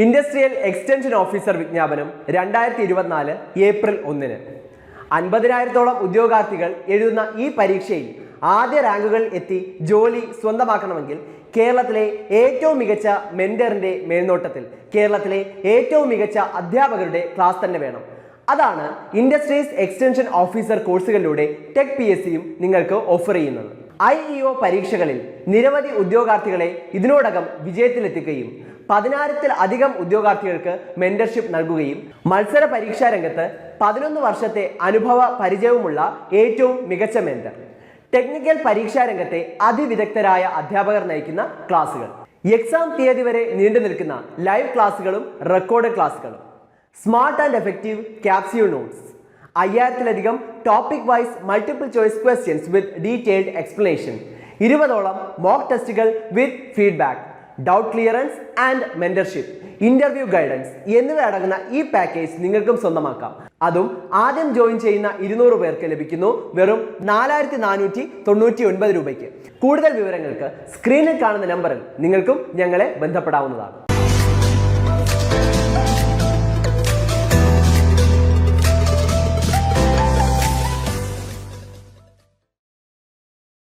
Industrial extension officer വിജ്ഞാപനം രണ്ടായിരത്തി ഇരുപത്തിനാല് ഏപ്രിൽ ഒന്നിന്. അൻപതിനായിരത്തോളം ഉദ്യോഗാർത്ഥികൾ എഴുതുന്ന ഈ പരീക്ഷയിൽ ആദ്യ റാങ്കുകൾ എത്തി ജോലി സ്വന്തമാക്കണമെങ്കിൽ കേരളത്തിലെ ഏറ്റവും മികച്ച മെന്ററിന്റെ മേൽനോട്ടത്തിൽ കേരളത്തിലെ ഏറ്റവും മികച്ച അധ്യാപകരുടെ ക്ലാസ് തന്നെ വേണം. അതാണ് ഇൻഡസ്ട്രീസ് എക്സ്റ്റൻഷൻ ഓഫീസർ കോഴ്സുകളിലൂടെ ടെക് പി എസ് സിയും നിങ്ങൾക്ക് ഓഫർ ചെയ്യുന്നത്. ഐ ഇ ഒ പരീക്ഷകളിൽ നിരവധി ഉദ്യോഗാർത്ഥികളെ ഇതിനോടകം വിജയത്തിലെത്തിക്കുകയും പതിനായിരത്തിൽ അധികം ഉദ്യോഗാർത്ഥികൾക്ക് മെന്റർഷിപ്പ് നൽകുകയും മത്സര പരീക്ഷാ രംഗത്ത് പതിനൊന്ന് വർഷത്തെ അനുഭവ പരിചയവുമുള്ള ഏറ്റവും മികച്ച മെന്റർ ടെക്നിക്കൽ പരീക്ഷാ രംഗത്തെ അതിവിദഗ്ധരായ അധ്യാപകർ നയിക്കുന്ന ക്ലാസുകൾ. എക്സാം തീയതി വരെ നീണ്ടു നിൽക്കുന്ന ലൈവ് ക്ലാസുകളും റെക്കോർഡ് ക്ലാസുകളും. Smart and effective capsule notes അയ്യായിരത്തിലധികം topic wise multiple choice questions with detailed explanation ഇരുപതോളം മോക്ക് ടെസ്റ്റുകൾ with feedback doubt clearance and mentorship interview guidance എന്നിവ അടങ്ങുന്ന ഈ പാക്കേജ് നിങ്ങൾക്കും സ്വന്തമാക്കാം. അതും ആദ്യം ജോയിൻ ചെയ്യുന്ന ഇരുന്നൂറ് പേർക്ക് ലഭിക്കുന്നു വെറും നാലായിരത്തി നാനൂറ്റി തൊണ്ണൂറ്റി ഒൻപത് രൂപയ്ക്ക്. കൂടുതൽ വിവരങ്ങൾക്ക് സ്ക്രീനിൽ കാണുന്ന നമ്പറിൽ നിങ്ങൾക്കും ഞങ്ങളെ ബന്ധപ്പെടാവുന്നതാണ്.